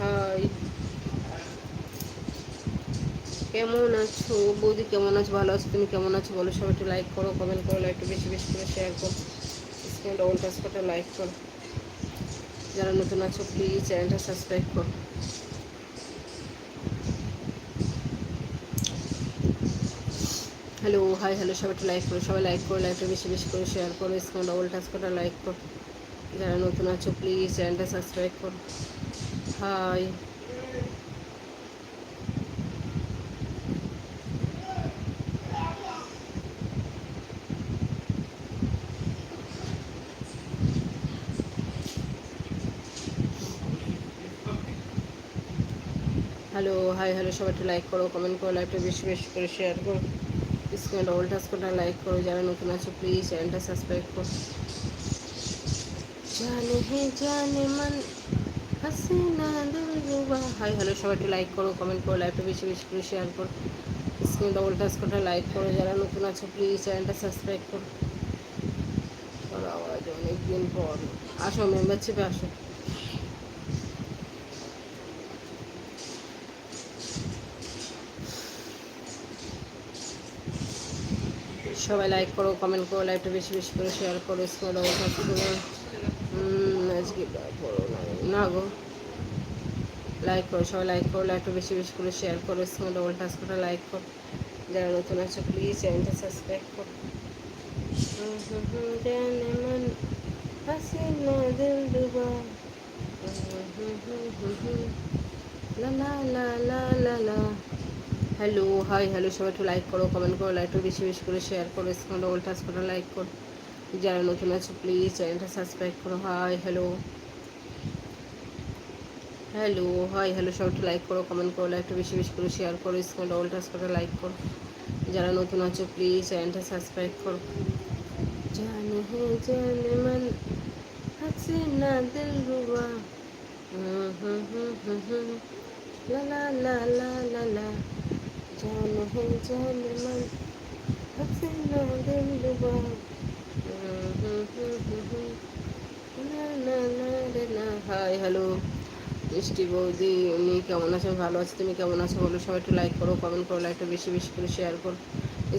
High কেমন আছো? বৌদি কেমন আছো? ভালো আছো? তুমি কেমন আছো? বলো সবাই একটু লাইক করো কমেন্ট করো লাইকটা বেশি বেশি করে শেয়ার করো। স্ক্রিনে ডবল টাচ করে লাইক করো। যারা নতুন আছো প্লিজ চ্যানেলটা সাবস্ক্রাইব করো। হ্যালো হাই হ্যালো সবাই একটু লাইক করো, সবাই লাইক করো লাইকটা বেশি বেশি করে শেয়ার করো। স্ক্রিনে ডবল টাচ করে লাইক করো। যারা নতুন আছো প্লিজ চ্যানেলটা সাবস্ক্রাইব করো। হাই হ্যালো হাই হ্যালো সবাই একটু লাইক করো কমেন্ট করো লাইকটা বেশি বেশি করে শেয়ার করো। স্ক্রিনে ডবল টাচ করে লাইক করো, যারা নতুন আছো প্লিজ চ্যানেলটা সাবস্ক্রাইব করো। জানে হে জানে মন হাসিনা দিল রুবা হাই হ্যালো সবাই একটু লাইক করো কমেন্ট করো লাইকটা বেশি বেশি করে শেয়ার করো। স্ক্রিনে ডবল টাচ করে লাইক করো, যারা নতুন আছো প্লিজ চ্যানেলটা সাবস্ক্রাইব করো। আওয়াজ অনেকদিন পর। আসো মেম্বারশিপে আসো। সবাই লাইক করো কমেন্ট করো লাইকটা বেশি বেশি করে শেয়ার করো স্কুল আজকে করো না। গো। লাইক করো, সবাই লাইক করো লাইকটা বেশি বেশি করে শেয়ার করো স্কুল ডবল টাচ করে লাইক করো। যারা নতুন আছে প্লিজ চ্যানেলটা সাবস্ক্রাইব করো। হ্যালো হাই হ্যালো সবাই একটু লাইক করো কমেন্ট করো লাইকটা বেশি বেশি করে শেয়ার করো স্ক্রিন ডবল টাচ করে লাইক করো। যারা নতুন আছে প্লিজ চ্যানেলটা সাবস্ক্রাইব করো। Hi hello hello hi hello সবটা লাইক করো কমেন্ট করো লাইকটা বেশি বেশি করে শেয়ার করো স্কুল ডবল টাচ করে লাইক করো। যারা নতুন আছো প্লিজ চ্যানেলটা সাবস্ক্রাইব করো। জান হে জান মান আছে না দিল রুবা লা লা লা লা লা লা। জান হে জান মান আছে না দিল রুবা হাই হ্যালো মিষ্টি বৌদি, উনি কেমন আছেন? ভালো আছে। তুমি কেমন আছো বলো? সবাই একটু লাইক করো কমেন্ট করো লাইকটা বেশি বেশি করে শেয়ার করো।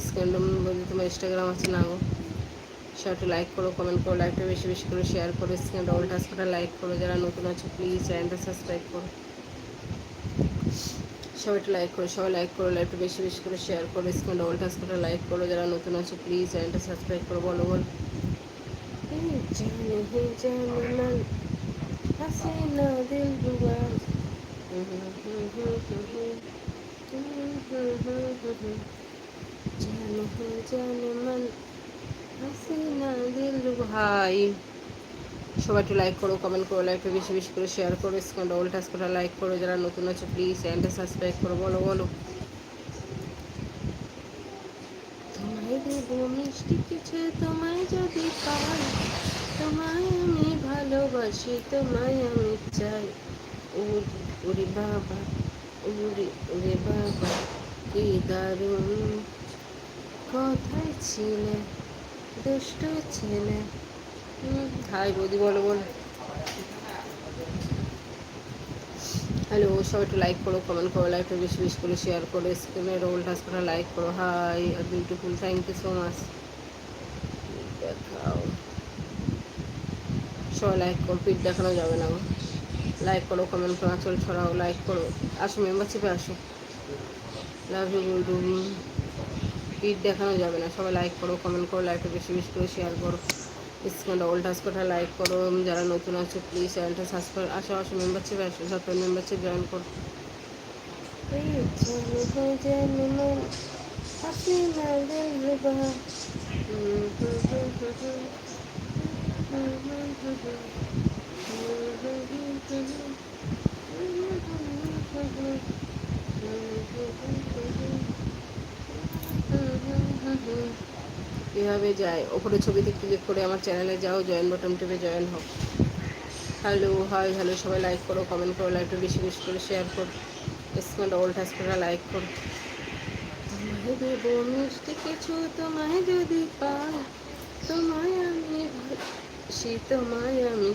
স্ক্যান্ডম বলতে তোমার ইনস্টাগ্রাম আছে না গো? সবাই একটু লাইক করো কমেন্ট করো লাইকটা বেশি বেশি করে শেয়ার করো। স্ক্যান ডবল টাচ করে লাইক করো। যারা নতুন আছো প্লিজ চ্যানেলটা সাবস্ক্রাইব করো। সবাই একটু লাইক করো, সবাই লাইক করো লাইকটা বেশি বেশি করে শেয়ার করো। স্ক্রিন ডবল টাচ করে লাইক করো। যারা নতুন আছে প্লিজ চ্যানেলটা সাবস্ক্রাইব করো। বলো, বল। সবাই একটু লাইক করো কমেন্ট করো লাইকটা বেশি বেশি করে শেয়ার করো স্ক্রিন ডবল টাচ করে লাইক করো, যারা নতুন আছে প্লিজ চ্যানেলটা সাবস্ক্রাইব করো, বলো বলো। তোমায় দেব মিষ্টি কিছু, তোমায় যদি পাই। ভালোবাসি তোমায় আমি চাই ওরে বাবা ওরে ওরে বাবা কি দারুণ কথায় ছিলে দুষ্ট ছেলে হাই বৌদি বলো বলো হ্যালো সবাই একটু লাইক করো কমেন্ট করো লাইকটা বেশি বেশি করে শেয়ার করো স্ক্রিনে রোল টাচ করে লাইক করো। Hi beautiful thank you so much দেখাও সবাই লাইক করো পিট দেখানো যাবে না লাইক করো কমেন্ট করো আঁচল ছড়াও লাইক করো। আসো মেম্বারশিপে আসো। লাভ ইউ গুলডু পিট দেখানো যাবে না। সবাই লাইক করো কমেন্ট করো লাইকটা বেশি বেশি করে শেয়ার করো। স্ক্রিনে ডবল টাচ করে লাইক করো যারা নতুন আছে প্লিজ চ্যানেলটা সাবস্ক্রাইব আসো আসো মেম্বারশিপ আসো সত্তর মেম্বারশিপ জয়েন করো। Mm-hmm. কীভাবে যায় ওপরে ছবিতে ক্লিক করে আমার চ্যানেলে যাও, জয়েন বটন টিপে জয়েন হোক হ্যালো হাই হ্যালো সবাই লাইক করো কমেন্ট করো লাইকটা বেশি বেশি করে শেয়ার করো। ডবল টাচ করে লাইক করো। তোমায় দেব মিষ্টি কিছু, তোমায় যদি পাই, তোমায় আমি সে তোমায় আমি